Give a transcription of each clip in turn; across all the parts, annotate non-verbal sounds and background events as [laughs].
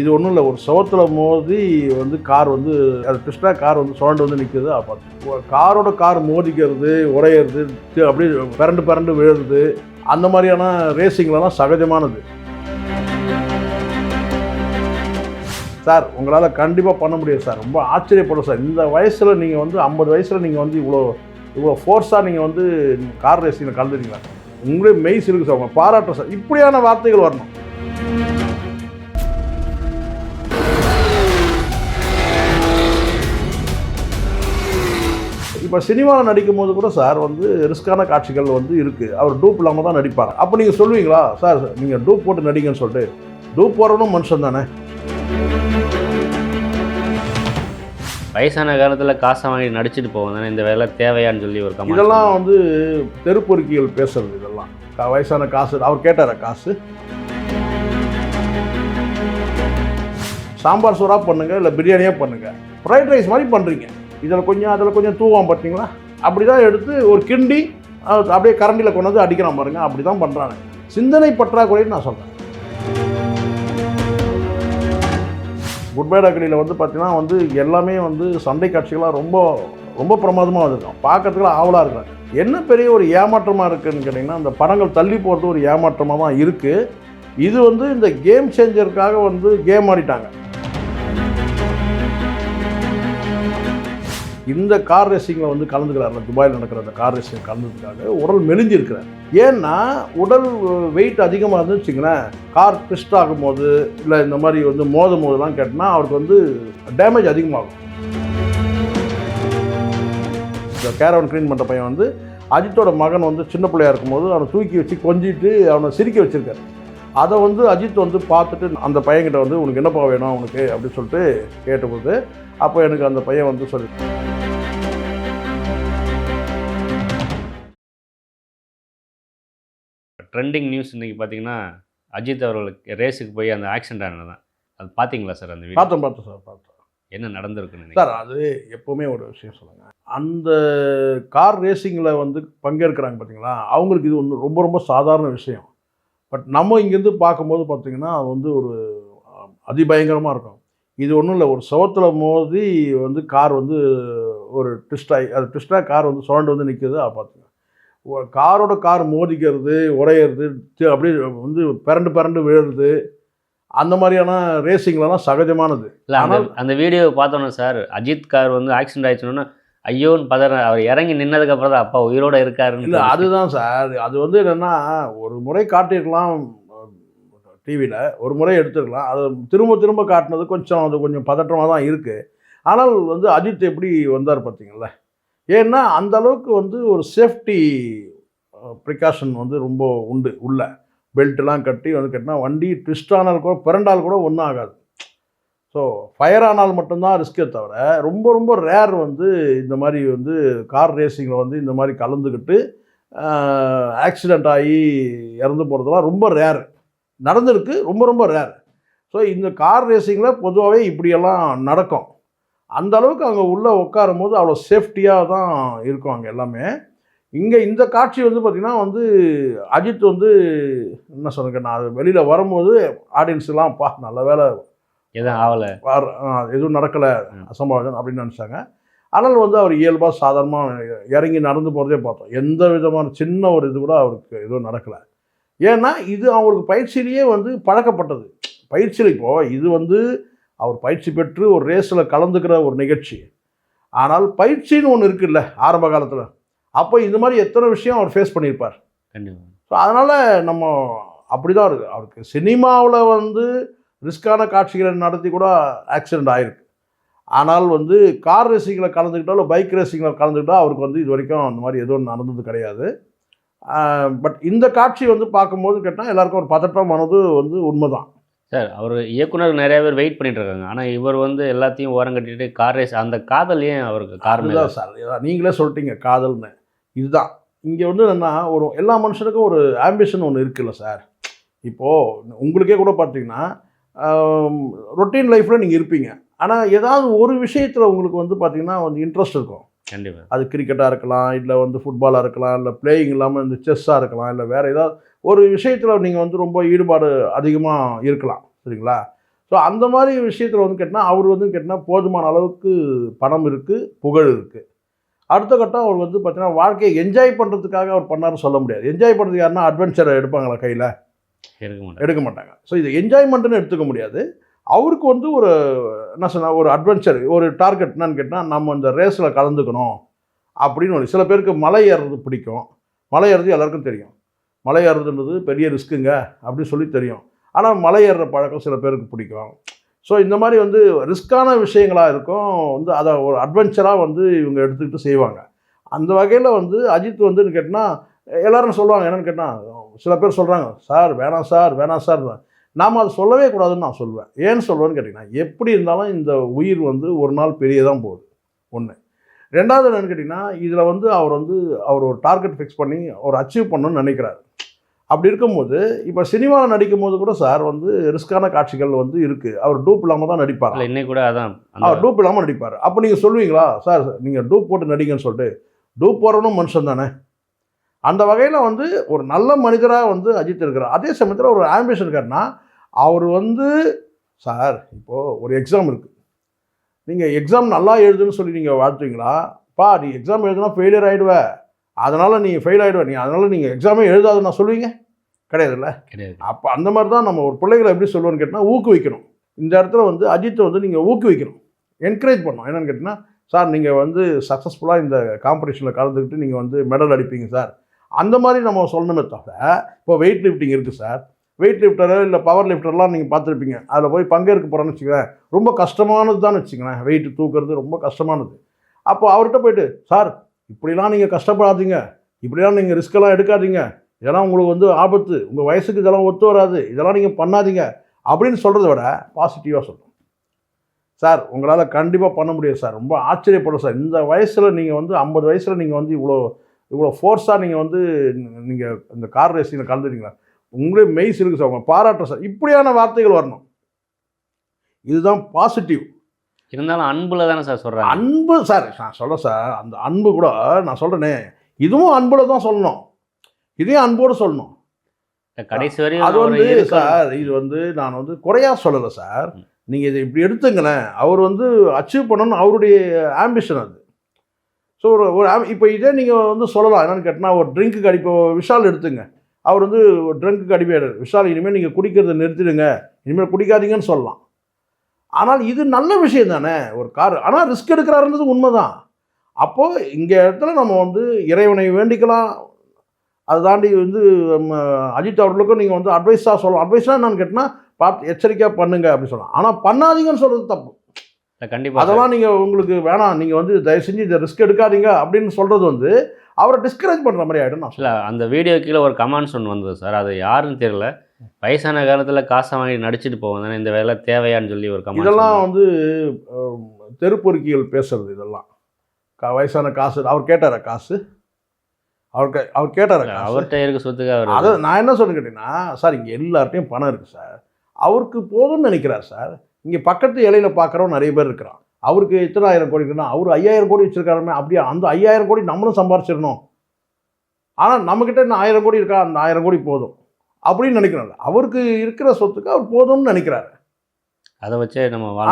இது ஒன்றும் இல்லை ஒரு சவத்தில் மோதி வந்து கார் வந்து அது கிருஷ்ணா கார் வந்து சுழண்டு வந்து நிற்குது அப்போ பார்த்து. காரோட கார் மோதிக்கிறது உடையிறது அப்படியே பரண்டு பிறண்டு விழுறது அந்த மாதிரியான ரேசிங்லலாம் சகஜமானது. சார் உங்களால் கண்டிப்பாக பண்ண முடியாது சார். ரொம்ப ஆச்சரியப்படும் சார். இந்த வயசில் நீங்கள் வந்து ஐம்பது வயசில் நீங்கள் வந்து இவ்வளோ இவ்வளோ ஃபோர்ஸாக நீங்கள் வந்து கார் ரேசிங்கில் கலந்துட்டீங்களா? உங்களே மெய்ஸ் இருக்குது சார். உங்களை பாராட்டுறேன் சார். இப்படியான வார்த்தைகள் வரணும். இப்போ சினிமாவில் நடிக்கும் போது கூட சார் வந்து ரிஸ்கான காட்சிகள் வந்து இருக்குது அவர் டூப் இல்லாமல் தான் நடிப்பார். அப்போ நீங்கள் சொல்லுவீங்களா? சார் நீங்கள் டூப் போட்டு நடிங்கன்னு சொல்லிட்டு. டூப் போகிறவனும் மனுஷன் தானே? வயசான காலத்தில் காசை வாங்கி நடிச்சிட்டு போவோம் தானே? இந்த வேலை தேவையான்னு சொல்லி ஒரு இதெல்லாம் வந்து தெருப்பொறுக்கிகள் பேசுறது இதெல்லாம். வயசான காசு. அவர் கேட்டாரா காசு? சாம்பார் சோறா பண்ணுங்க இல்லை பிரியாணியா பண்ணுங்க. ஃப்ரைட் ரைஸ் மாதிரி பண்ணுறீங்க இதில் கொஞ்சம் அதில் கொஞ்சம் தூவான் பார்த்தீங்களா? அப்படி தான் எடுத்து ஒரு கிண்டி அப்படியே கரண்டியில் கொண்டு வந்து அடிக்கிறான் பாருங்க. அப்படி தான் பண்ணுறாங்க சிந்தனை பற்றாக்குறைன்னு நான் சொல்கிறேன் குட் பை வந்து பார்த்தீங்கன்னா வந்து எல்லாமே வந்து சண்டை காட்சிகளாக ரொம்ப ரொம்ப பிரமாதமாக வந்திருக்கும் பார்க்கறதுக்குலாம் ஆவலாக இருக்கிறாங்க என்ன பெரிய ஒரு ஏமாற்றமாக இருக்குதுன்னு கேட்டிங்கன்னா அந்த படங்கள் தள்ளி போகிறது ஒரு ஏமாற்றமாக தான் இருக்குது இது வந்து இந்த கேம் சேஞ்சருக்காக வந்து கேம் ஆடிட்டாங்க. இந்த கார் ரேசிங்கில் வந்து கலந்துக்கிறாரு துபாயில் நடக்கிற அந்த கார் ரேசிங் கலந்ததுக்காக உடல் மெலிஞ்சிருக்கிறார். ஏன்னா உடல் வெயிட் அதிகமாக இருந்துன்னு வச்சுங்களேன் கார் ட்விஸ்ட் ஆகும்போது இல்லை இந்த மாதிரி வந்து மோதும் போதெல்லாம் கேட்டால் அவருக்கு வந்து டேமேஜ் அதிகமாகும். இந்த கேரவன் க்ளீன் பண்ணுற பையன் வந்து அஜித்தோட மகன் வந்து சின்ன பிள்ளையா இருக்கும்போது அவனை தூக்கி வச்சு கொஞ்சிட்டு அவனை சிரிக்க வச்சிருக்காரு. அதை வந்து அஜித் வந்து பார்த்துட்டு அந்த பையன்கிட்ட வந்து உனக்கு என்னப்பா வேணும் உனக்கு அப்படின்னு சொல்லிட்டு கேட்டபோது அப்போ எனக்கு அந்த பையன் வந்து சொல்லி ட்ரெண்டிங் நியூஸ் இன்னைக்கு பார்த்தீங்கன்னா அஜித் அவர்களுக்கு ரேஸுக்கு போய் அந்த ஆக்சிடென்ட் ஆனது தான். அது பார்த்தீங்களா சார் அந்த பார்த்தோம் பார்த்தோம் சார் பார்த்தோம். என்ன நடந்திருக்குன்னு சார் அது எப்போவுமே ஒரு விஷயம் சொல்லுங்கள் அந்த கார் ரேசிங்கில் வந்து பங்கேற்கிறாங்க பார்த்தீங்களா? அவங்களுக்கு இது ஒன்று ரொம்ப ரொம்ப சாதாரண விஷயம். பட் நம்ம இங்கேருந்து பார்க்கும்போது பார்த்தீங்கன்னா அது வந்து ஒரு அதிபயங்கரமாக இருக்கும். இது ஒன்றும் இல்லை ஒரு சுவத்துல மோதி வந்து கார் வந்து ஒரு ட்விஸ்ட் ஆகி அது ட்விஸ்டாக கார் வந்து சுழண்டு வந்து நிற்குது அதை பார்த்துங்க காரோட கார் மோதிக்கிறது உடையிறது அப்படியே வந்து பிறண்டு பிறண்டு விழுறது அந்த மாதிரியான ரேசிங்லலாம் சகஜமானது. இல்லை அந்த அந்த வீடியோ பார்த்தோன்னே சார் அஜித் கார் வந்து ஆக்சிடென்ட் ஆயிடுச்சுன்னா ஐயோன்னு பதற அவர் இறங்கி நின்னதுக்கு அப்புறம் தான் அப்பா உயிரோட இருக்காருன்னு இல்லை அதுதான் சார். அது வந்து என்னென்னா ஒரு முறை காட்டியிருக்கலாம் டிவியில் ஒரு முறை எடுத்துருக்கலாம். அது திரும்ப திரும்ப காட்டினது கொஞ்சம் அது கொஞ்சம் பதற்றமாக தான் இருக்குது ஆனால் வந்து அஜித் எப்படி வந்தார் பார்த்தீங்களா ஏன்னா அந்த அளவுக்கு வந்து ஒரு சேஃப்டி ப்ரிகாஷன் வந்து ரொம்ப உண்டு உள்ள. பெல்ட்லாம் கட்டி வந்து கட்டினா வண்டி ட்விஸ்ட் ஆனால் கூட பிறண்டால் கூட ஒன்றும் ஆகாது. ஸோ ஃபயர் ஆனால் மட்டும்தான் ரிஸ்க்கே தவிர ரொம்ப ரொம்ப ரேர் வந்து இந்த மாதிரி வந்து கார் ரேசிங்கில் வந்து இந்த மாதிரி கலந்துக்கிட்டு ஆக்சிடெண்ட் ஆகி இறந்து போகிறதுலாம் ரொம்ப ரேர் நடந்திருக்கு ரொம்ப ரொம்ப ரேர் ஸோ இந்த கார் ரேசிங்கில் பொதுவாகவே இப்படியெல்லாம் நடக்கும். அந்த அளவுக்கு அங்கே உள்ளே உட்காரும் போது அவ்வளோ சேஃப்டியாக தான் இருக்கும் அங்கே எல்லாமே. இங்கே இந்த காட்சி வந்து பார்த்திங்கன்னா வந்து அஜித் வந்து என்ன சொல்லுங்க நான் அது வெளியில் வரும்போது ஆடியன்ஸ்லாம் பா நல்ல வேலை எதுவும் ஆகலை. எதுவும் நடக்கலை. அசம்பாவிதம் அப்படின்னு நினச்சாங்க. ஆனால் வந்து அவர் இயல்பாக சாதாரணமாக இறங்கி நடந்து போகிறதே பார்த்தோம். எந்த விதமான சின்ன ஒரு இது கூட அவருக்கு எதுவும் நடக்கலை. ஏன்னா இது அவங்களுக்கு பயிற்சியிலேயே வந்து பழக்கப்பட்டது. பயிற்சியில் இப்போது இது வந்து அவர் பயிற்சி பெற்று ஒரு ரேஸில் கலந்துக்கிற ஒரு நிகழ்ச்சி. ஆனால் பயிற்சின்னு ஒன்று இருக்குல்ல ஆரம்ப காலத்தில். அப்போ இந்த மாதிரி எத்தனை விஷயம் அவர் ஃபேஸ் பண்ணியிருப்பார். கண்டிப்பாக ஸோ அதனால் நம்ம அப்படி தான் இருக்குது அவருக்கு சினிமாவில் வந்து ரிஸ்கான காட்சிகளை நடத்தி கூட ஆக்சிடெண்ட் ஆயிருக்கு. ஆனால் வந்து கார் ரேசிங்கில் கலந்துக்கிட்டோ இல்லை பைக் ரேசிங்கில் கலந்துக்கிட்டோ அவருக்கு வந்து இது வரைக்கும் அந்த மாதிரி எதுவும் நடந்தது கிடையாது. பட் இந்த காட்சி வந்து பார்க்கும்போது கேட்டால் எல்லாருக்கும் ஒரு பதட்டமானது வந்து உண்மைதான். சார் அவர் இயக்குனர் நிறைய பேர் வெயிட் பண்ணிட்டு இருக்காங்க. ஆனால் இவர் வந்து எல்லாத்தையும் ஓரம் கட்டிட்டு கார் ரேஸ் அந்த காதல் ஏன் அவருக்கு கார் மேல? அதுதான் சார் நீங்களே சொல்லிட்டீங்க காதல்னு. இதுதான். இங்கே வந்து என்னென்னா ஒரு எல்லா மனுஷனுக்கும் ஒரு ஆம்பிஷன் ஒன்று இருக்குல்ல சார். இப்போது உங்களுக்கே கூட பார்த்தீங்கன்னா ரொட்டீன் லைஃப்பில் நீங்கள் இருப்பீங்க. ஆனால் ஏதாவது ஒரு விஷயத்தில் உங்களுக்கு வந்து பார்த்தீங்கன்னா வந்து இன்ட்ரெஸ்ட் இருக்கும். கண்டிப்பாக அது கிரிக்கெட்டாக இருக்கலாம் இல்லை வந்து ஃபுட்பாலாக இருக்கலாம் இல்லை பிளேயிங் இல்லாமல் இந்த செஸ்ஸாக இருக்கலாம் இல்லை வேறு ஏதாவது ஒரு விஷயத்தில் நீங்கள் வந்து ரொம்ப ஈடுபாடு அதிகமாக இருக்கலாம் சரிங்களா? ஸோ அந்த மாதிரி விஷயத்தில் வந்து கேட்டால் அவர் வந்து கேட்டால் போதுமான அளவுக்கு பணம் இருக்குது புகழ் இருக்குது அடுத்த கட்டம் அவர் வந்து பார்த்தீங்கன்னா வாழ்க்கையை என்ஜாய் பண்ணுறதுக்காக அவர் பண்ணாருன்னு சொல்ல முடியாது. என்ஜாய் பண்ணுறது யாருன்னா அட்வென்ச்சரை எடுப்பாங்களா கையில்? எடுக்க மாட்டாங்க. ஸோ இது என்ஜாய்மெண்ட்டுன்னு எடுத்துக்க முடியாது. அவருக்கு வந்து ஒரு என்ன சொன்ன ஒரு அட்வென்ச்சர் ஒரு டார்கெட் என்னன்னு கேட்டால் நம்ம இந்த ரேஸில் கலந்துக்கணும் அப்படின்னு ஒரு சில பேருக்கு மலை ஏறுறது பிடிக்கும். மலை ஏறுறது எல்லாருக்கும் தெரியும். மலை ஏறுறதுன்றது பெரிய ரிஸ்க்குங்க அப்படின்னு சொல்லி தெரியும். ஆனால் மலை ஏறுற பழக்கம் சில பேருக்கு பிடிக்கும். ஸோ இந்த மாதிரி வந்து ரிஸ்க்கான விஷயங்களாக இருக்கும். வந்து அதை ஒரு அட்வென்ச்சராக வந்து இவங்க எடுத்துக்கிட்டு செய்வாங்க. அந்த வகையில் வந்து அஜித் வந்து கேட்டால் எல்லோரும் சொல்லுவாங்க என்னென்னு கேட்டால் சில பேர் சொல்கிறாங்க சார் வேணாம் சார் வேணாம் சார். நாம் அதை சொல்லவே கூடாதுன்னு நான் சொல்லுவேன் ஏன்னு சொல்லுவேன்னு கேட்டிங்கன்னா எப்படி இருந்தாலும் இந்த உயிர் வந்து ஒரு நாள் பெரிய தான் போகுது. ஒன்று ரெண்டாவது என்னன்னு கேட்டிங்கன்னா இதில் வந்து அவர் வந்து அவர் ஒரு டார்கெட் ஃபிக்ஸ் பண்ணி அவர் அச்சீவ் பண்ணணும்னு நினைக்கிறாரு. அப்படி இருக்கும்போது இப்போ சினிமாவில் நடிக்கும் போது கூட சார் வந்து ரிஸ்க்கான காட்சிகள் வந்து இருக்குது அவர் டூப் இல்லாமல் தான் நடிப்பார்? இன்னைக்கு கூட அதான் அவர் டூப் இல்லாமல் நடிப்பார். அப்போ நீங்கள் சொல்லுவீங்களா? சார் நீங்கள் டூப் போட்டு நடிங்கன்னு சொல்லிட்டு டூப் போடுறவனும் மனுஷன் தானே? அந்த வகையில் வந்து ஒரு நல்ல மனிதராக வந்து அஜித் இருக்கிறார். அதே சமயத்தில் ஒரு ஆம்பிஷன் இருக்காருன்னா அவர் வந்து சார் இப்போது ஒரு எக்ஸாம் இருக்குது நீங்கள் எக்ஸாம் நல்லா எழுதுன்னு சொல்லி நீங்கள் வாழ்த்துவீங்களா பா நீ எக்ஸாம் எழுதுனா ஃபெயிலியர் ஆகிடுவ அதனால் நீ ஃபெயில் ஆகிடுவ நீ அதனால் நீங்கள் எக்ஸாமே எழுதாதுன்னு நான் சொல்லுவீங்க? கிடையாதுல்ல? கிடையாது. அப்போ அந்த மாதிரி தான் நம்ம ஒரு பிள்ளைகளை எப்படி சொல்லுவோன்னு கேட்டால் ஊக்குவிக்கணும். இந்த இடத்துல வந்து அஜித்தை வந்து நீங்கள் ஊக்குவிக்கணும். என்கரேஜ் பண்ணணும். என்னென்னு கேட்டிங்கன்னா சார் நீங்கள் வந்து சக்ஸஸ்ஃபுல்லாக இந்த காம்படிஷனில் கலந்துக்கிட்டு நீங்கள் வந்து மெடல் அடிப்பீங்க சார் அந்த மாதிரி நம்ம சொல்லணுமே தவிர இப்போ வெயிட் லிஃப்டிங் இருக்குது சார் வெயிட் லிஃப்டரோ இல்லை பவர் லிஃப்டர்லாம் நீங்கள் பார்த்துருப்பீங்க. அதில் போய் பங்கேற்க போகிறோன்னு வச்சுக்கோங்களேன். ரொம்ப கஷ்டமானது தான் வச்சுக்கோங்களேன். வெயிட் தூக்குறது ரொம்ப கஷ்டமானது. அப்போ அவர்கிட்ட போயிட்டு சார் இப்படிலாம் நீங்கள் கஷ்டப்படாதீங்க. இப்படிலாம் நீங்கள் ரிஸ்க்கெல்லாம் எடுக்காதீங்க. இதெல்லாம் உங்களுக்கு வந்து ஆபத்து. உங்கள் வயசுக்கு இதெல்லாம் ஒத்து வராது. இதெல்லாம் நீங்கள் பண்ணாதீங்க. அப்படின்னு சொல்கிறத விட பாசிட்டிவாக சொல்லணும் சார் உங்களால் கண்டிப்பாக பண்ண முடியாது சார் ரொம்ப ஆச்சரியப்படும் சார் இந்த வயசில் நீங்கள் வந்து ஐம்பது வயசில் நீங்கள் வந்து இவ்வளோ இவ்வளோ ஃபோர்ஸாக நீங்கள் வந்து நீங்கள் இந்த கார் ரேசிங்கில் கலந்துட்டீங்களா? உங்களே மெய்ஸ் இருக்குது சார் உங்களை பாராட்டுறேன் சார். இப்படியான வார்த்தைகள் வரணும். இதுதான் பாசிட்டிவ் இருந்தாலும் அன்புல தானே சார் சொல்றாங்க. அன்பு சார் நான் சொல்ல சார் அந்த அன்பு கூட நான் சொல்கிறேனே இதுவும் அன்புல தான் சொல்லணும். இதையும் அன்போடு சொல்லணும். கடைசி வரையும் அது வந்து. சார் இது வந்து நான் வந்து குறையா சொல்லலை சார். நீங்கள் இதை இப்படி எடுத்துங்களேன். அவர் வந்து அச்சீவ் பண்ணணும்னு அவருடைய ஆம்பிஷன் அது. ஸோ ஒரு ஒரு இப்போ இதே நீங்கள் வந்து சொல்லலாம் என்னென்னு கேட்டால் ஒரு ட்ரிங்க்கு அடிப்போ விஷால் எடுத்துங்க. அவர் வந்து ஒரு ட்ரிங்க்கு அடிப்பையாரு விஷால் இனிமேல் நீங்கள் குடிக்கிறத நிறுத்திடுங்க. இனிமேல் குடிக்காதீங்கன்னு சொல்லலாம். ஆனால் இது நல்ல விஷயம் தானே ஒரு கார் ஆனால் ரிஸ்க் எடுக்கிறாருன்றது உண்மை தான் அப்போது இங்கே இடத்துல நம்ம வந்து இறைவனை வேண்டிக்கலாம். அதை தாண்டி வந்து நம்ம அஜித் அவர்களுக்கும் நீங்கள் வந்து அட்வைஸாக சொல்லலாம் அட்வைஸாக என்னன்னு கேட்டால் பார்த்து எச்சரிக்கையாக பண்ணுங்க அப்படின்னு சொல்லலாம். ஆனால் பண்ணாதீங்கன்னு சொல்கிறது தப்பு. இல்ல, கண்டிப்பா சார். அதெல்லாம் நீங்கள் உங்களுக்கு வேணாம். நீங்கள் வந்து தயவு செஞ்சு இதை ரிஸ்க் எடுக்காதீங்க அப்படின்னு சொல்கிறது வந்து அவரை டிஸ்கரேஜ் பண்ணுற மாதிரி ஆகிடும் நான் இல்ல அந்த வீடியோ கீழே ஒரு கமெண்ட்ஸ் ஒன்று வந்தது சார். அது யாருன்னு தெரியல. வயசான காலத்துல காசை வாங்கி நடிச்சிட்டு போவோம் தானே இந்த வேலை தேவையான்னு சொல்லி ஒரு கமெண்ட் இதெல்லாம் வந்து தெருப்பொறுக்கிகள் பேசுறது இதெல்லாம். கா வயசான காசு அவர் கேட்டாரா காசு? அவர் கே- அவர் கேட்டாரா அவர்கிட்ட இருக்க சொத்துக்கு அவர் அதை நான் என்ன சொல்ல கேட்டீங்கன்னா சார் இங்கே எல்லார்ட்டையும் பணம் இருக்குது சார். அவருக்கு போதும்னு நினைக்கிறார் சார். இங்கே பக்கத்து இலையில பார்க்குறவன் நிறைய பேர் இருக்கிறான். அவருக்கு எத்தனை ஆயிரம் கோடி இருக்குன்னா அவர் ஐயாயிரம் கோடி வச்சிருக்காருமே அப்படியே அந்த ஐயாயிரம் கோடி நம்மளும் சம்பாரிச்சிடணும். ஆனால் நம்மக்கிட்ட இன்னும் ஆயிரம் கோடி இருக்கா? அந்த ஆயிரம் கோடி போதும். அப்படின்னு நினைக்கிறாரு. அவருக்கு இருக்கிற சொத்துக்கு அவர் போதும்னு நினைக்கிறாரு. அதை வச்சே நம்ம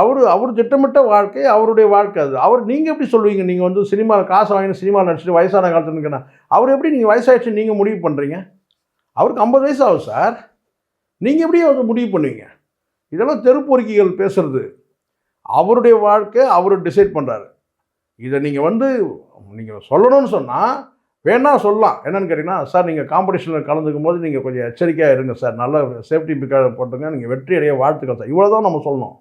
அவர் அவர் திட்டமிட்ட வாழ்க்கை அவருடைய வாழ்க்கை அது. அவர் நீங்கள் எப்படி சொல்லுவீங்க? நீங்கள் வந்து சினிமாவில் காசு வாங்கி சினிமாவில் நடிச்சிட்டு வயசான காலத்துல இருக்கணும் அவர் எப்படி நீங்கள் வயசாயிடுச்சு நீங்கள் முடிவு பண்ணுறீங்க அவருக்கு ஐம்பது வயசு ஆகுது சார். நீங்கள் எப்படி வந்து முடிவு பண்ணுவீங்க? இதெல்லாம் தெருப்பொறுக்கிகள் பேசுறது. அவருடைய வாழ்க்கை அவர் டிசைட் பண்ணுறாரு இதை நீங்கள் வந்து நீங்கள் சொல்லணும்னு சொன்னால் வேணால் சொல்லலாம். என்னென்னு கேட்டிங்கன்னா சார் நீங்கள் காம்படிஷனில் கலந்துக்கும் போது நீங்கள் கொஞ்சம் எச்சரிக்கையாக இருங்க சார். நல்ல சேஃப்டி பிக்காக போட்டுங்க. நீங்கள் வெற்றி அடைய வாழ்த்துக்கள் சார். இவ்வளோ தான் நம்ம சொல்லணும்.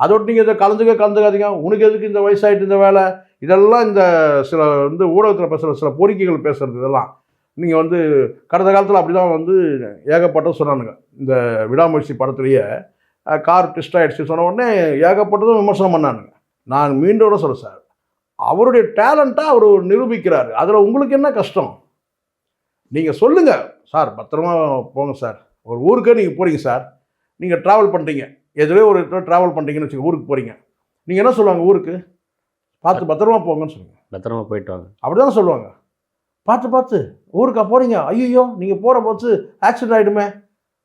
அதோடு நீங்கள் இதை கலந்துக்க கலந்துக்காதீங்க. உனக்கு எதுக்கு இந்த வயசாயிட்டு இந்த வேலை? இதெல்லாம் இந்த சில வந்து ஊடகத்தில் பேசுகிற சில பொறிக்கைகள் பேசுகிறது இதெல்லாம். நீங்கள் வந்து கடந்த காலத்தில் அப்படி தான் வந்து ஏகப்பட்டது சொன்னானுங்க. இந்த விடாமுயற்சி படத்துலேயே கார் ட்விஸ்ட் ஆகிடுச்சு சொன்ன உடனே ஏகப்பட்டதும் விமர்சனம் பண்ணானுங்க. நான் மீண்டோட சொல்ல சார் அவருடைய டேலண்ட்டை அவர் நிரூபிக்கிறாரு. அதில் உங்களுக்கு என்ன கஷ்டம்? நீங்கள் சொல்லுங்கள் சார் பத்திரமா போங்க சார். ஒரு ஊருக்கே நீங்கள் போகிறீங்க சார். நீங்கள் ட்ராவல் பண்ணுறீங்க எதுவே ஒரு ட்ராவல் பண்ணுறீங்கன்னு வச்சுக்கோங்க ஊருக்கு போகிறீங்க நீங்கள் என்ன சொல்லுவாங்க ஊருக்கு? பார்த்து பத்திரமா போங்கன்னு சொல்லுங்க. பத்திரமா போயிட்டு வாங்க. அப்படி சொல்லுவாங்க. பார்த்து பார்த்து. ஊருக்கா போகிறீங்க ஐயோ நீங்கள் போகிற போச்சு ஆக்சிடென்ட் ஆகிடுமே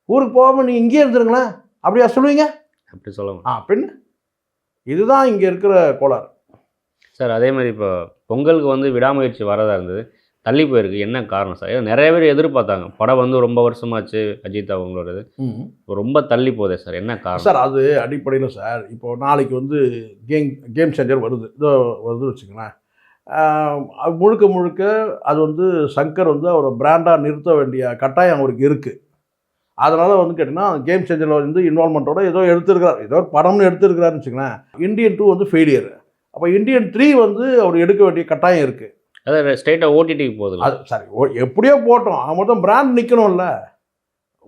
ஊருக்கு போகாமல் நீங்கள் இங்கேயே இருந்துருங்களேன். அப்படியா சொல்லுவீங்க? அப்படி சொல்ல ஆ பின்ன இதுதான் இங்கே இருக்கிற கோளாறு. சார் அதே மாதிரி இப்போ பொங்கலுக்கு வந்து விடாமுயற்சி வரதா இருந்தது. தள்ளி போயிருக்கு. என்ன காரணம் சார்? ஏன்னா நிறைய பேர் எதிர்பார்த்தாங்க. படம் வந்து ரொம்ப வருஷமாச்சு அஜித் அவங்களோடது. ரொம்ப தள்ளி போதே சார். என்ன காரணம்? சார் அது அடிப்படையில் சார் இப்போ நாளைக்கு வந்து கேம் கேம் சேஞ்சர் வருது. இதோ வருதுன்னு அது முழுக்க முழுக்க அது வந்து சங்கர் வந்து அவரை பிராண்டாக நிறுத்த வேண்டிய கட்டாயம் அவருக்கு இருக்குது அதனால் வந்து கேட்டிங்கன்னா கேம் சேஞ்சரில் வந்து இன்வால்மெண்ட்டோட ஏதோ எடுத்திருக்கிறார். ஏதோ ஒரு படம்னு எடுத்திருக்கிறாருன்னு வச்சுங்களேன் இந்தியன் டூ வந்து ஃபெயிலியர் அப்போ இந்தியன் த்ரீ வந்து அவர் எடுக்க வேண்டிய கட்டாயம் இருக்குது அதாவது ஸ்ட்ரைட்டாக ஓடிடிக்கு போகுது அது சரி ஓ- எப்படியோ போட்டோம். அவன் மொத்தம் பிராண்ட் நிற்கணும்ல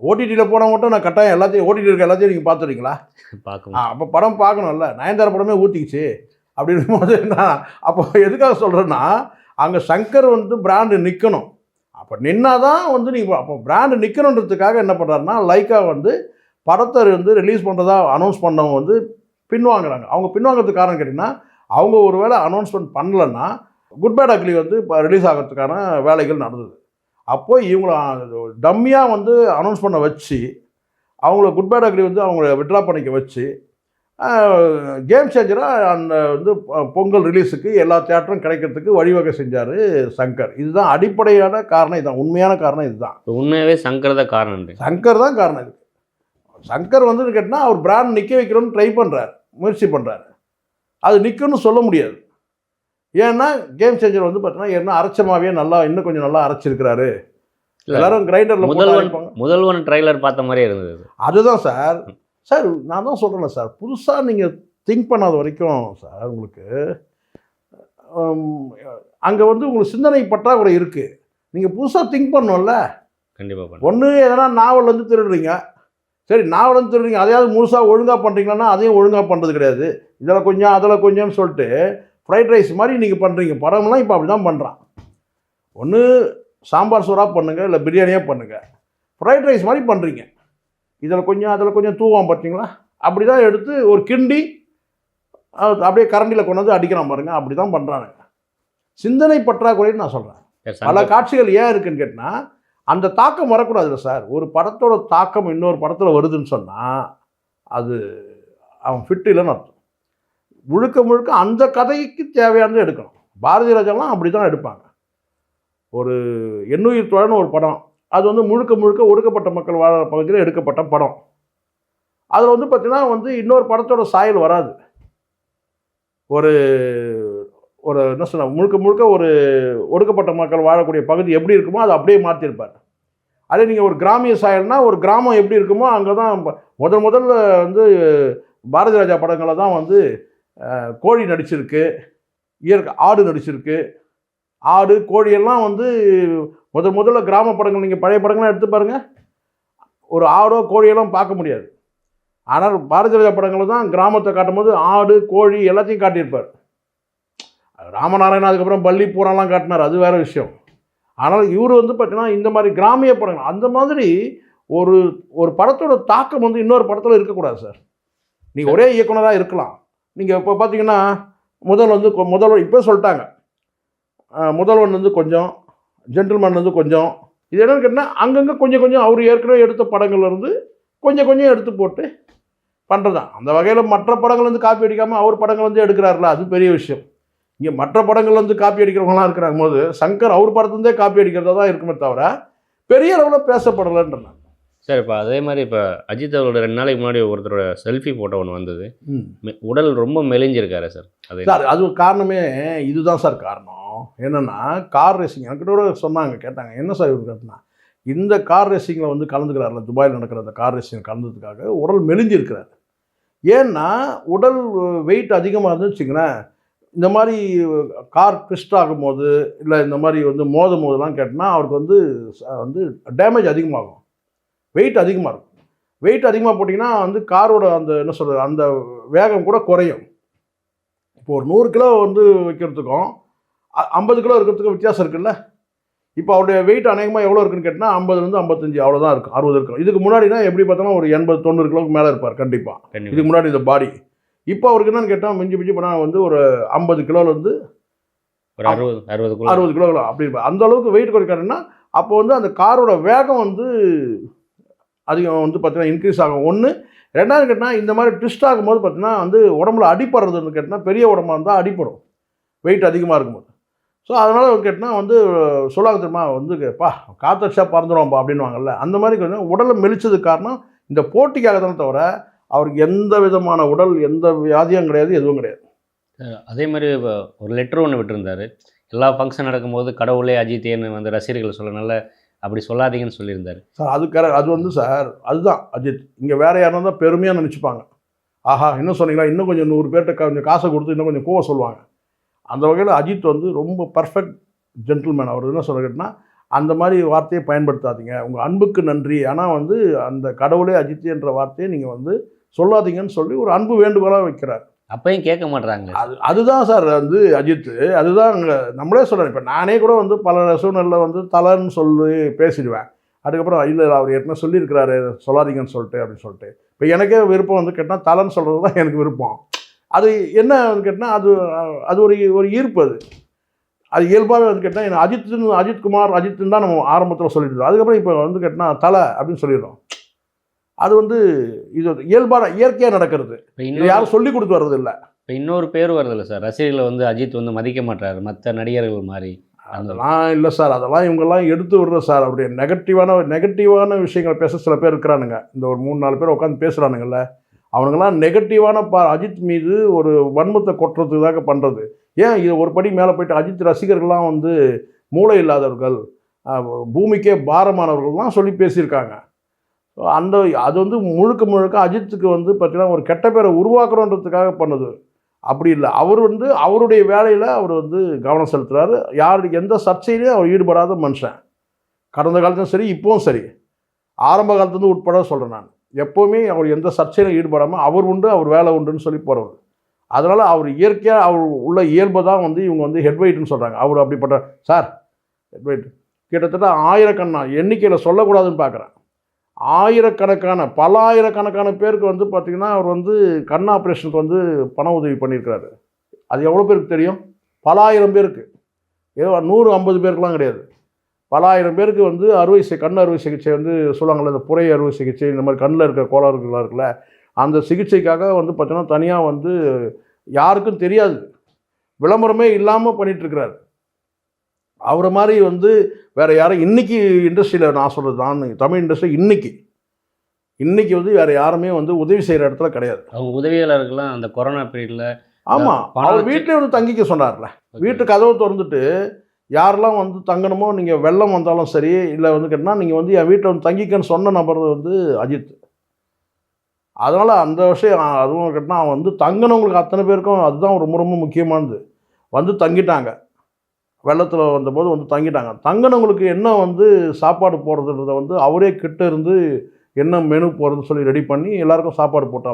ஓடிடியில் போனால் மட்டும் நான் கட்டாயம் எல்லாத்தையும் ஓடிடி இருக்க எல்லாத்தையும் நீங்கள் பார்த்துருக்கீங்களா [laughs] பார்க்க ஆ அப்போ படம் பார்க்கணும்ல நயன்தாரா படமே ஊற்றிக்கிச்சு அப்படின்னும் போது நான் அப்போ எதுக்காக சொல்கிறேன்னா அங்கே சங்கர் வந்து பிராண்டு நிற்கணும் அப்போ நின்னா தான் வந்து நீங்கள் அப்போ பிராண்டு நிற்கணுன்றதுக்காக என்ன பண்ணுறாருன்னா லைக்கா வந்து படத்தை வந்து ரிலீஸ் பண்ணுறதா அனௌன்ஸ் பண்ணவங்க வந்து பின்வாங்குறாங்க. அவங்க பின்வாங்கிறதுக்கு காரணம் கேட்டிங்கன்னா அவங்க ஒரு வேளை அனௌன்ஸ்மெண்ட் பண்ணலன்னா குட் பேட் அக்லி வந்து இப்போ ரிலீஸ் ஆகிறதுக்கான வேலைகள் நடந்தது. அப்போது இவங்கள டம்மியாக வந்து அனௌன்ஸ் பண்ண வச்சு அவங்கள குட் பேட் அக்லி வந்து அவங்கள விட்ரா பண்ணிக்க வச்சு கேம் சேஞ்சராக அந்த வந்து பொங்கல் ரிலீஸுக்கு எல்லா தேட்டரும் கிடைக்கிறதுக்கு வழிவகை செஞ்சார் சங்கர். இதுதான் அடிப்படையான காரணம் இதுதான் உண்மையான காரணம் இதுதான். உண்மையாகவே சங்கர் தான் காரணம் சங்கர் தான் காரணம் இதுக்கு சங்கர் வந்து கேட்டால் அவர் பிராண்ட் நிற்க வைக்கணும்னு ட்ரை பண்ணுறாரு முயற்சி பண்ணுறாரு அது நிற்கும்னு சொல்ல முடியாது. ஏன்னா கேம் சேஞ்சர் வந்து பார்த்தீங்கன்னா என்ன அரைச்சமாவே நல்லா இன்னும் கொஞ்சம் நல்லா அரைச்சிருக்கிறாரு. எல்லாரும் கிரைண்டரில் முதல்வன் முதல்வன் ட்ரைலர் பார்த்த மாதிரியே இருந்தது அதுதான் சார். சார் நான் தான் சொல்கிறேன் சார். புதுசாக நீங்கள் திங்க் பண்ணாத வரைக்கும் சார் உங்களுக்கு அங்கே வந்து உங்களுக்கு சிந்தனை பற்றாக்குறை இருக்குது நீங்கள் புதுசாக திங்க் பண்ணணும்ல. கண்டிப்பாக ஒன்று எதனா நாவல் வந்து திருடுறீங்க. சரி நாவல் வந்து திருடுறீங்க. அதையாவது முழுசாக ஒழுங்காக பண்ணுறீங்கன்னா அதையும் ஒழுங்காக பண்ணுறது கிடையாது. இதில் கொஞ்சம் அதில் கொஞ்சம்னு சொல்லிட்டு ஃப்ரைட் ரைஸ் மாதிரி நீங்கள் பண்ணுறீங்க படம்லாம் இப்போ அப்படி தான் பண்ணுறான் ஒன்று சாம்பார் சோறாக பண்ணுங்கள் இல்லை பிரியாணியாக பண்ணுங்கள் ஃப்ரைட் ரைஸ் மாதிரி பண்ணுறீங்க இதில் கொஞ்சம் அதில் கொஞ்சம் தூவான் பார்த்தீங்களா? அப்படி தான் எடுத்து ஒரு கிண்டி அப்படியே கரண்டியில் கொண்டு வந்து அடிக்கிறான் பாருங்க. அப்படி தான் பண்ணுறானுங்க சிந்தனை பற்றாக்குறைன்னு நான் சொல்கிறேன் பல காட்சிகள் ஏன் இருக்குன்னு கேட்டினா அந்த தாக்கம் வரக்கூடாதுல்ல சார். ஒரு படத்தோட தாக்கம் இன்னொரு படத்தில் வருதுன்னு சொன்னால் அது அவன் ஃபிட் இல்லைன்னு அர்த்தம். முழுக்க முழுக்க அந்த கதைக்கு தேவையானது எடுக்கணும். பாரதி ராஜாலாம் அப்படி தான் எடுப்பாங்க. ஒரு எண்ணுயிர் தோழன்னு ஒரு படம் அது வந்து முழுக்க முழுக்க ஒடுக்கப்பட்ட மக்கள் வாழ பகுதியில் எடுக்கப்பட்ட படம். அதில் வந்து பார்த்திங்கன்னா வந்து இன்னொரு படத்தோட சாயல் வராது. ஒரு ஒரு என்ன சொன்ன முழுக்க முழுக்க ஒரு ஒடுக்கப்பட்ட மக்கள் வாழக்கூடிய பகுதி எப்படி இருக்குமோ அதை அப்படியே மாற்றிருப்பார் அதே நீங்கள் ஒரு கிராமிய சாயல்னா ஒரு கிராமம் எப்படி இருக்குமோ அங்கே தான் முதல் முதல்ல வந்து பாரதி ராஜா படங்களில் தான் வந்து கோழி நடிச்சிருக்கு இயற்கை ஆடு நடிச்சிருக்கு ஆடு கோழியெல்லாம் வந்து முதல் முதல்ல கிராம படங்கள் நீங்கள் பழைய படங்கள்லாம் எடுத்து பாருங்கள் ஒரு ஆடோ கோழியெல்லாம் பார்க்க முடியாது. ஆனால் பாரதிய ஜனதா படங்களில் தான் கிராமத்தை காட்டும்போது ஆடு கோழி எல்லாத்தையும் காட்டியிருப்பார். ராமநாராயணன் அதுக்கப்புறம் பள்ளி பூராலாம் காட்டினார். அது வேறு விஷயம். ஆனால் இவர் வந்து பார்த்தீங்கன்னா இந்த மாதிரி கிராமிய படங்கள் அந்த மாதிரி ஒரு ஒரு படத்தோட தாக்கம் வந்து இன்னொரு படத்தில் இருக்கக்கூடாது சார். நீங்கள் ஒரே இயக்குனராக இருக்கலாம். நீங்கள் இப்போ பார்த்தீங்கன்னா முதல் வந்து கொ- முதல்வர் இப்போ சொல்லிட்டாங்க. முதல்வன் வந்து கொஞ்சம் ஜென்டில்மேன் வந்து கொஞ்சம். இது என்னென்னு கேட்டால் அங்கங்கே கொஞ்சம் கொஞ்சம் அவர் ஏற்கனவே எடுத்த படங்கள்லேருந்து கொஞ்சம் கொஞ்சம் எடுத்து போட்டு பண்ணுறதான் அந்த வகையில் மற்ற படங்கள் வந்து காப்பி அடிக்காமல் அவர் படங்கள் வந்து எடுக்கிறாருல அது பெரிய விஷயம். இங்கே மற்ற படங்கள் வந்து காப்பி அடிக்கிறவங்களாம் இருக்கிறாங்க போது சங்கர் அவர் படத்துலேருந்தே காப்பி அடிக்கிறதா தான் இருக்குமே தவிர பெரிய அளவில் பேசப்படலைன்றான் சார் இப்போ அதே மாதிரி இப்போ அஜித் அவரோட ரெண்டு நாளைக்கு முன்னாடி ஒருத்தரோட செல்ஃபி ஃபோட்டோ ஒன்று வந்தது. உடல் ரொம்ப மெலிஞ்சிருக்காரு சார். அது சார் அது ஒரு காரணமே இதுதான் சார் காரணம். என்னென்னா கார் ரேசிங் என்கிட்ட கூட சொன்னாங்க கேட்டாங்க என்ன சார் இவர் கேட்டனா இந்த கார் ரேசிங்கில் வந்து கலந்துக்கிறாருல துபாயில் நடக்கிற அந்த கார் ரேசிங் கலந்ததுக்காக உடல் மெலிஞ்சிருக்கிறாரு. ஏன்னா உடல் வெயிட் அதிகமாக இருந்துன்னு வச்சுங்களேன் இந்த மாதிரி கார் ட்விஸ்ட் ஆகும்போது இல்லை இந்த மாதிரி வந்து மோதும் போதெல்லாம் கேட்டோன்னா அவருக்கு வந்து வந்து டேமேஜ் அதிகமாகும். வெயிட் அதிகமாக இருக்கும். வெயிட் அதிகமாக போட்டிங்கன்னா வந்து காரோட அந்த என்ன சொல்கிறது அந்த வேகம் கூட குறையும். இப்போ ஒரு நூறு கிலோ வந்து வைக்கிறதுக்கும் ஐம்பது கிலோ இருக்கிறதுக்கும் வித்தியாசம் இருக்குல்ல? இப்போ அவருடைய வெயிட் அநேகமாக எவ்வளோ இருக்குன்னு கேட்டால் ஐம்பதுலேருந்து ஐம்பத்தஞ்சு அவ்வளோதான் இருக்கும் அறுபது இருக்கும். இதுக்கு முன்னாடினா எப்படி பார்த்தோன்னா ஒரு எண்பது தொண்ணூறு கிலோக்கு மேலே இருப்பார் கண்டிப்பாக கண்டிப்பா. இதுக்கு முன்னாடி இந்த பாடி இப்போ அவருக்கு என்னன்னு கேட்டால் மிஞ்சி மிஞ்சி போனால் வந்து ஒரு ஐம்பது கிலோலேருந்து ஒரு அறுபது அறுபதுக்குள்ள. அறுபது கிலோ அப்படி இருப்பார். அந்த அளவுக்கு வெயிட் குறைக்காருன்னா அப்போ வந்து அந்த காரோட வேகம் வந்து அதிகம் வந்து பார்த்திங்கன்னா இன்க்ரீஸ் ஆகும். ஒன்று ரெண்டாவது கேட்டால் இந்த மாதிரி ட்விஸ்ட் ஆகும்போது பார்த்திங்கன்னா வந்து உடம்புல அடிப்படுறதுன்னு கேட்டால் பெரிய உடம்பா இருந்தால் அடிப்படும் வெயிட் அதிகமாக இருக்கும்போது. ஸோ அதனால் கேட்டால் வந்து சொல்லாங்க தெரியுமா வந்து பா காத்தடிச்சா பறந்துடுவோம்ப்பா அப்படின்வாங்கல்ல அந்த மாதிரி கொஞ்சம் உடலை மெலிச்சதுக்கு காரணம் இந்த போட்டிக்காக தானே தவிர அவருக்கு எந்த விதமான உடல் எந்த வியாதியும் கிடையாது எதுவும் கிடையாது. அதே மாதிரி ஒரு லெட்டர் ஒன்று விட்டுருந்தாரு. எல்லா ஃபங்க்ஷன் நடக்கும்போது கடவுளே அஜித்தேன்னு வந்து ரசிகர்கள் சொல்லனால அப்படி சொல்லாதீங்கன்னு சொல்லியிருந்தாரு. சார் அது கர அது வந்து சார் அதுதான் அஜித். இங்கே வேற யாரும் தான் பெருமையாக நினச்சிப்பாங்க. ஆஹா இன்னும் சொன்னீங்களா? இன்னும் கொஞ்சம் நூறு பேர்கிட்ட கொஞ்சம் காசை கொடுத்து இன்னும் கொஞ்சம் கோவம் சொல்லுவாங்க. அந்த வகையில் அஜித் வந்து ரொம்ப பர்ஃபெக்ட் ஜென்டில்மேன் அவர் என்ன சொல்ல அந்த மாதிரி வார்த்தையை பயன்படுத்தாதீங்க. உங்கள் அன்புக்கு நன்றி. ஆனால் வந்து அந்த கடவுளே அஜித் என்ற வார்த்தையை நீங்கள் வந்து சொல்லாதீங்கன்னு சொல்லி ஒரு அன்பு வேண்டுகோளாக வைக்கிறார். அப்பையும் கேட்க மாட்டாங்க அது அதுதான் சார் வந்து அஜித். அதுதான் நம்மளே சொல்கிறேன் இப்போ நானே கூட வந்து பல சூழ்நிலையில் வந்து தலைன்னு சொல்லி பேசிடுவேன். அதுக்கப்புறம் இல்லை அவர் ஏற்கனவே சொல்லியிருக்கிறாரு. சொல்லாதீங்கன்னு சொல்லிட்டு அப்படின்னு சொல்லிட்டு. இப்போ எனக்கே விருப்பம் வந்து கேட்டால் தலைன்னு சொல்கிறது தான் எனக்கு விருப்பம். அது என்ன கேட்டால் அது அது ஒரு ஒரு ஈர்ப்பு அது. அது இயல்பாகவே வந்து கேட்டால் எனக்கு அஜித் அஜித்குமார் அஜித்னு தான் நம்ம ஆரம்பத்தில் சொல்லிட்டு இருந்தோம். அதுக்கப்புறம் இப்போ வந்து கேட்டால் தலை அப்படின்னு சொல்லிடுறோம். அது வந்து இது இயல்பான இயற்கையாக நடக்கிறது. யாரும் சொல்லி கொடுத்து வர்றது இல்லை இப்போ இன்னொரு பேர் வருதுல்ல சார். ரசிகர்களை வந்து அஜித் வந்து மதிக்க மாட்டாரு மற்ற நடிகர்கள் மாதிரி அதெல்லாம் இல்லை சார். அதெல்லாம் இவங்கெல்லாம் எடுத்து விடுற சார். அப்படி நெகட்டிவான நெகட்டிவான விஷயங்களை பேச சில பேர் இருக்கிறானுங்க. இந்த ஒரு மூணு நாலு பேர் உட்காந்து பேசுகிறானுங்கல்ல அவனுங்கெல்லாம் நெகட்டிவான பா அஜித் மீது ஒரு வன்மத்தை கொட்டுறதுக்காக பண்ணுறது ஏன்? இது ஒரு படி மேலே போயிட்டு அஜித் ரசிகர்கள்லாம் வந்து மூளை இல்லாதவர்கள் பூமிக்கே பாரமானவர்கள்லாம் சொல்லி பேசியிருக்காங்க. அந்த அது வந்து முழுக்க முழுக்க அஜித்துக்கு வந்து பார்த்தீங்கன்னா ஒரு கெட்ட பேரை உருவாக்கணுன்றதுக்காக பண்ணுது. அப்படி இல்லை. அவர் வந்து அவருடைய வேலையில் அவர் வந்து கவனம் செலுத்துகிறாரு யார் எந்த சர்ச்சையிலையும் அவர் ஈடுபடாத மனுஷன். கடந்த காலத்தும் சரி இப்போவும் சரி. ஆரம்ப காலத்துலேருந்து உட்பட சொல்கிறேன் நான். எப்போவுமே அவர் எந்த சர்ச்சையிலும் ஈடுபடாமல் அவர் உண்டு அவர் வேலை உண்டுன்னு சொல்லி போகிறவர் அதனால் அவர் இயற்கையாக அவர் உள்ள இயல்பு தான் வந்து இவங்க வந்து ஹெட்வைட்னு சொல்கிறாங்க அவர் அப்படிப்பட்ட சார் ஹெட்வைட் கிட்டத்தட்ட ஆயிரக்கண்ணா எண்ணிக்கையில் சொல்லக்கூடாதுன்னு பார்க்குறேன் ஆயிரக்கணக்கான பல ஆயிரக்கணக்கான பேருக்கு வந்து பார்த்திங்கன்னா அவர் வந்து கண் ஆப்ரேஷனுக்கு வந்து பண உதவி பண்ணியிருக்கிறாரு. அது எவ்வளோ பேருக்கு தெரியும்? பல ஆயிரம் பேருக்கு. ஏதோ நூறு ஐம்பது பேருக்குலாம் கிடையாது. பல ஆயிரம் பேருக்கு வந்து அறுவை சி கண் அறுவை சிகிச்சை வந்து சொல்லுவாங்கள்ல இந்த புறை அறுவை சிகிச்சை இந்த மாதிரி கண்ணில் இருக்கிற கோளாறுகளாக இருக்குல்ல அந்த சிகிச்சைக்காக வந்து பார்த்தீங்கன்னா தனியாக வந்து யாருக்கும் தெரியாது. விளம்பரமே இல்லாமல் பண்ணிகிட்ருக்கிறாரு அவரை மாதிரி வந்து வேறு யாரும் இன்னைக்கு இண்டஸ்ட்ரியில் நான் சொல்கிறது நான் தமிழ் இண்டஸ்ட்ரி இன்னைக்கு. இன்னைக்கு வந்து வேறு யாருமே வந்து உதவி செய்கிற இடத்துல கிடையாது. அவங்க உதவியாளர்கள்லாம் அந்த கொரோனா பீரியடில் ஆமாம் அவர் வீட்டிலே வந்து தங்கிக்க சொன்னார்ல. வீட்டு கதவை திறந்துட்டு யாரெல்லாம் வந்து தங்கணுமோ நீங்கள் வெள்ளம் வந்தாலும் சரி இல்லை வந்து கேட்டால் நீங்கள் வந்து என் வீட்டில் வந்து தங்கிக்கன்னு சொன்ன நபர் வந்து அஜித். அதனால் அந்த விஷயம் அதுவும் கேட்டால் அவன் வந்து தங்கினவங்களுக்கு அத்தனை பேருக்கும் அதுதான் ரொம்ப ரொம்ப முக்கியமானது. வந்து தங்கிட்டாங்க. வெள்ளத்தில் வந்தபோது வந்து தங்கிட்டாங்க. தங்கினவங்களுக்கு என்ன வந்து சாப்பாடு போடுறதுன்றத வந்து அவரே கிட்ட இருந்து என்ன மெனு போடுறதுன்னு சொல்லி ரெடி பண்ணி எல்லாருக்கும் சாப்பாடு போட்டு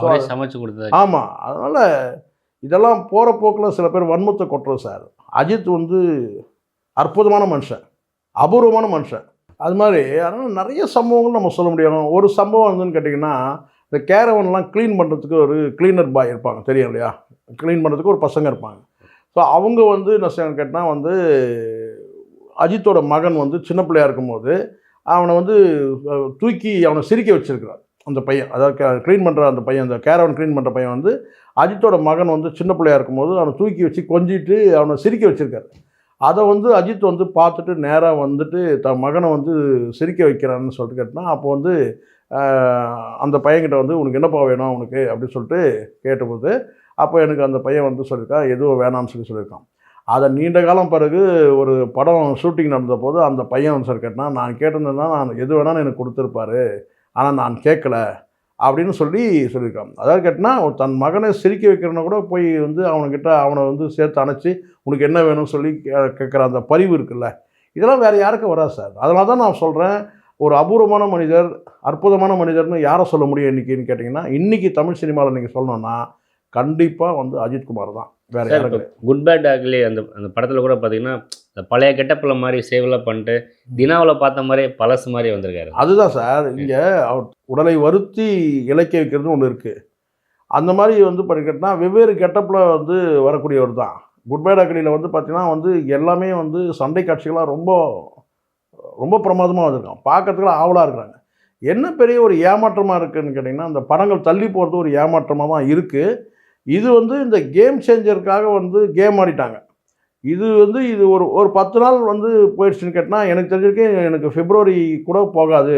அவரே சமைச்சு கொடுத்தது? ஆமாம் அதனால் இதெல்லாம் போகிற போக்கில் சில பேர் வன்மத்தை கொட்டுறது சார் அஜித் வந்து அற்புதமான மனுஷன். அபூர்வமான மனுஷன். அது மாதிரி அதனால் நிறைய சம்பவங்கள் நம்ம சொல்ல முடியும். ஒரு சம்பவம் வந்துன்னு கேட்டிங்கன்னா இந்த கேரவன்லாம் க்ளீன் பண்ணுறதுக்கு ஒரு க்ளீனர் பாய் இருப்பாங்க. தெரியும் இல்லையா? க்ளீன் பண்ணுறதுக்கு ஒரு பசங்க இருப்பாங்க. ஸோ அவங்க வந்து என்ன செய்யணும் கேட்டால் வந்து அஜித்தோட மகன் வந்து சின்ன பிள்ளையாக இருக்கும்போது அவனை வந்து தூக்கி அவனை சிரிக்க வச்சிருக்கிறார். அந்த பையன் அதாவது க்ளீன் பண்ணுற அந்த பையன் அந்த கேரவன் க்ளீன் பண்ணுற பையன் வந்து அஜித்தோட மகன் வந்து சின்ன பிள்ளையா இருக்கும்போது அவனை தூக்கி வச்சு கொஞ்சிட்டு அவனை சிரிக்க வச்சுருக்காரு. அதை வந்து அஜித் வந்து பார்த்துட்டு நேராக வந்துட்டு தன் மகனை வந்து சிரிக்க வைக்கிறான்னு சொல்லிட்டு கேட்டால் அப்போ வந்து அந்த பையன்கிட்ட வந்து உனக்கு என்னப்பா வேணும்? உனக்கு அப்படின்னு சொல்லிட்டு கேட்டபோது அப்போ எனக்கு அந்த பையன் வந்து சொல்லியிருக்கான் எதுவும் வேணாம்னு சொல்லி சொல்லியிருக்கான். அதை நீண்ட காலம் பிறகு ஒரு படம் ஷூட்டிங் நடந்த போது அந்த பையன் வந்து சார் கேட்டான் நான் கேட்டிருந்தேன்னா நான் எது வேணாலும் எனக்கு கொடுத்துருப்பாரு ஆனால் நான் கேட்கல அப்படின்னு சொல்லி சொல்லியிருக்கான். அதாவது கேட்டினா தன் மகனை சிரிக்க வைக்கிறன கூட போய் வந்து அவனுக்கிட்ட அவனை வந்து சேர்த்து அணைச்சி உனக்கு என்ன வேணும்னு சொல்லி கே- கேட்குற அந்த பரிவு இருக்குல்ல இதெல்லாம் வேறு யாருக்கும் வராது சார் அதனால தான் நான் சொல்கிறேன் ஒரு அபூர்வமான மனிதர் அற்புதமான மனிதர்னு யாரை சொல்ல முடியும் இன்றைக்கின்னு கேட்டிங்கன்னா இன்றைக்கி தமிழ் சினிமாவில் நீங்கள் சொல்லணும்னா கண்டிப்பாக வந்து அஜித் குமார் தான். வேறு யாரும். குட் பேட் ஆக்லி அந்த அந்த படத்தில் கூட பார்த்தீங்கன்னா இந்த பழைய கெட்டப்பில் மாதிரி சேவெல்லாம் பண்ணிட்டு தினாவில் பார்த்த மாதிரியே பழசு மாதிரி வந்திருக்காரு. அதுதான் சார் இங்கே அவர் உடலை வருத்தி இலக்கிய வைக்கிறது ஒன்று இருக்குது அந்த மாதிரி வந்து படிக்கட்டுனா வெவ்வேறு கெட்டப்பில் வந்து வரக்கூடியவர் தான். குட் பை டாக்கடியில் வந்து பார்த்தீங்கன்னா வந்து எல்லாமே வந்து சண்டை காட்சிகள்லாம் ரொம்ப ரொம்ப பிரமாதமாக வந்திருக்கான் பார்க்கறதுக்குலாம் ஆவலாக இருக்கிறாங்க. என்ன பெரிய ஒரு ஏமாற்றமாக இருக்குன்னு கேட்டிங்கன்னா அந்த படங்கள் தள்ளி போகிறது ஒரு ஏமாற்றமாக தான் இருக்குது இது வந்து இந்த கேம் சேஞ்சருக்காக வந்து கேம் ஆடிட்டாங்க. இது வந்து இது ஒரு ஒரு பத்து நாள் வந்து போயிடுச்சுன்னு கேட்டால் எனக்கு தெரிஞ்சிருக்கேன் எனக்கு பிப்ரவரி கூட போகாது.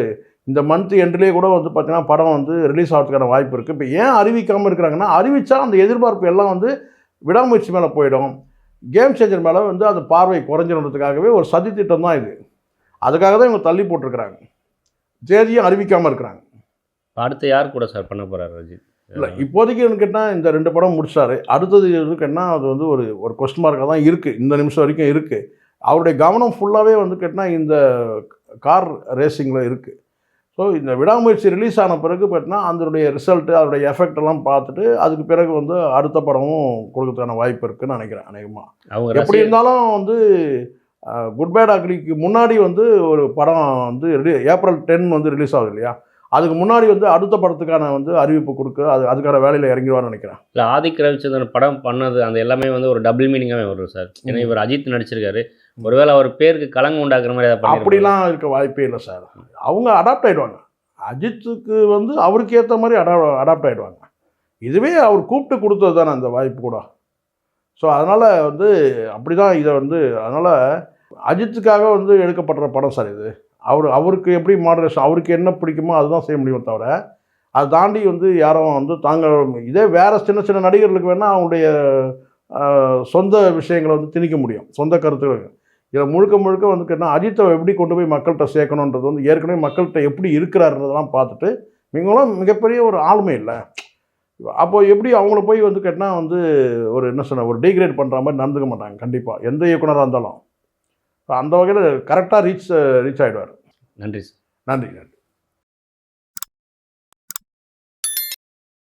இந்த மந்த் எண்ட்லேயே கூட வந்து பார்த்திங்கன்னா படம் வந்து ரிலீஸ் ஆகிறதுக்கான வாய்ப்பு இருக்குது இப்போ ஏன் அறிவிக்காமல் இருக்கிறாங்கன்னா அறிவித்தா அந்த எதிர்பார்ப்பு எல்லாம் வந்து விடாமுயற்சி மேலே போயிடும். கேம் சேஞ்சர் மேலே வந்து அந்த பார்வை குறைஞ்சிடுறதுக்காகவே ஒரு சதி திட்டம் தான் இது. அதுக்காக தான் இவங்க தள்ளி போட்டிருக்கிறாங்க. தேதியும் அறிவிக்காமல் இருக்கிறாங்க. அடுத்து யார் கூட சார் பண்ண போகிறார் ரஜித்? இல்லை இப்போதைக்கு எனக்கு கேட்டால் இந்த ரெண்டு படம் முடிச்சாரு. அடுத்தது எது கேட்டால் அது வந்து ஒரு ஒரு கொஸ்டின் மார்க்காக தான் இருக்குது இந்த நிமிஷம் வரைக்கும் இருக்குது அவருடைய கவனம் ஃபுல்லாகவே வந்து கேட்டால் இந்த கார் ரேசிங்கில் இருக்குது ஸோ இந்த விடாமுயற்சி ரிலீஸ் ஆன பிறகு பார்த்தீங்கன்னா அதனுடைய ரிசல்ட்டு அதனுடைய எஃபெக்ட் எல்லாம் பார்த்துட்டு அதுக்கு பிறகு வந்து அடுத்த படமும் கொடுக்கறதுக்கான வாய்ப்பு இருக்குன்னு நினைக்கிறேன் அநேகமாக அவங்க எப்படி இருந்தாலும் வந்து குட் பேட் அக்லிக்கு முன்னாடி வந்து ஒரு படம் வந்து ஏப்ரல் டென் வந்து ரிலீஸ் ஆகுது இல்லையா? அதுக்கு முன்னாடி வந்து அடுத்த படத்துக்கான வந்து அறிவிப்பு கொடுக்க அது அதுக்கான வேலையில் இறங்கிடுவான்னு நினைக்கிறேன். இல்ல ஆதிக் ரவிச்சந்திரன் படம் பண்ணது அந்த எல்லாமே வந்து ஒரு டபுள் மீனிங்காகவே வரும் சார். ஏன்னா இவர் அஜித் நடிச்சிருக்காரு. ஒருவேளை அவர் பேருக்கு களங்கம் உண்டாக்குற மாதிரி பண்ணிருப்பாரா? அப்படிலாம் இருக்க வாய்ப்பே இல்லை சார். அவங்க அடாப்ட் ஆயிடுவாங்க. அஜித்துக்கு வந்து அவருக்கு ஏற்ற மாதிரி அடா அடாப்ட் ஆயிடுவாங்க. இதுவே அவர் கூப்பிட்டு கொடுத்தது தானே அந்த வாய்ப்பு கூட. ஸோ அதனால் வந்து அப்படி தான் இதை வந்து அதனால் அஜித்துக்காக வந்து எடுக்கப்படுற படம் சார் இது. அவர் அவருக்கு எப்படி மாடரேஷன் அவருக்கு என்ன பிடிக்குமோ அதுதான் செய்ய முடியும் தவிர அதை தாண்டி வந்து யாரும் வந்து தாங்க இதே வேறு சின்ன சின்ன நடிகர்களுக்கு வேணால் அவங்களுடைய சொந்த விஷயங்களை வந்து திணிக்க முடியும். சொந்த கருத்துக்கள். இதில் முழுக்க முழுக்க வந்து கேட்டால் அஜித்தை எப்படி கொண்டு போய் மக்கள்கிட்ட சேர்க்கணுன்றது வந்து ஏற்கனவே மக்கள்கிட்ட எப்படி இருக்கிறாருன்றதெல்லாம் பார்த்துட்டு மிகவும் மிகப்பெரிய ஒரு ஆளுமை இல்லை. அப்போ எப்படி அவங்கள போய் வந்து கேட்டால் வந்து ஒரு என்ன சொன்ன ஒரு டீக்ரேட் பண்ணுற மாதிரி நடந்துக்க மாட்டாங்க. கண்டிப்பாக எந்த இயக்குனராக இருந்தாலும். அந்த வகையில் கரெக்டாக ரீச் ரீச் ஆகிடுவார் நன்றி சார் நன்றி நன்றி.